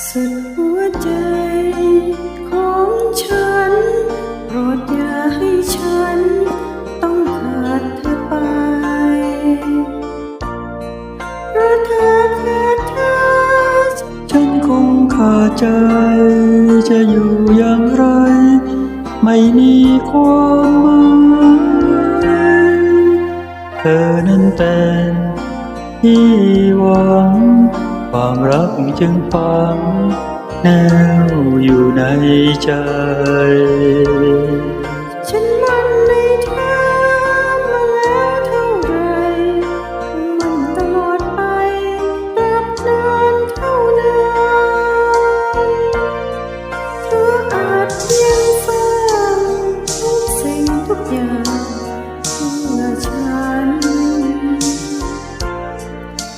สุดหัวใจของฉัน โปรดอย่าให้ฉัน ต้องขาดเธอไป เพราะเธอขาดเธอฉันคงขาดใจ จะอยู่อย่างไร ไม่มีความหมายเธอนั้นเป็นที่หวัง ความรักจึงฝังแนวอยู่ในใจ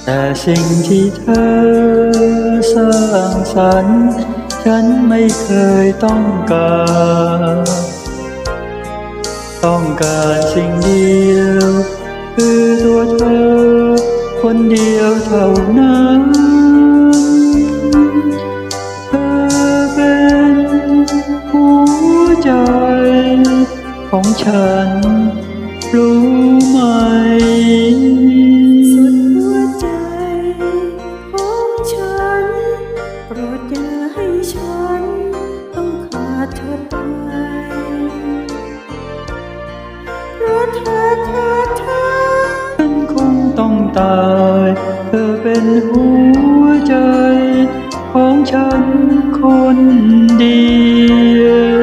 แต่สิ่งที่เธอสร้างสรรค์ ฉันไม่เคยต้องการ ต้องการสิ่งเดียว คือตัวเธอ คนเดียวเท่านั้นเธอเป็นหัวใจ ของฉัน รู้ไหม ฉันต้องขาดเธอไปเพราะเธอขาดเธอฉันคงต้องตาย เธอเป็นหัวใจ ของฉันคนเดียว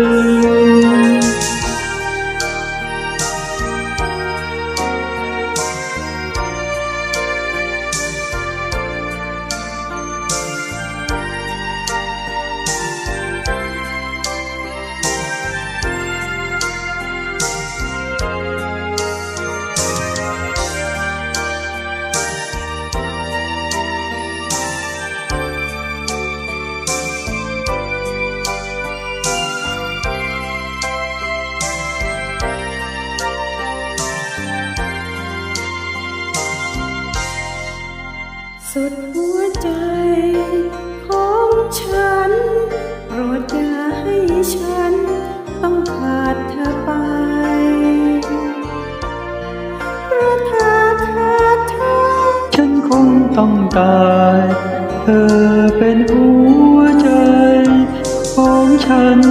สุดหัวใจของฉัน โปรดอย่าให้ฉัน ต้องขาดเธอไปเพราะเธอขาดเธอ ฉันคงต้องตายเธอเป็นหัวใจของฉันคน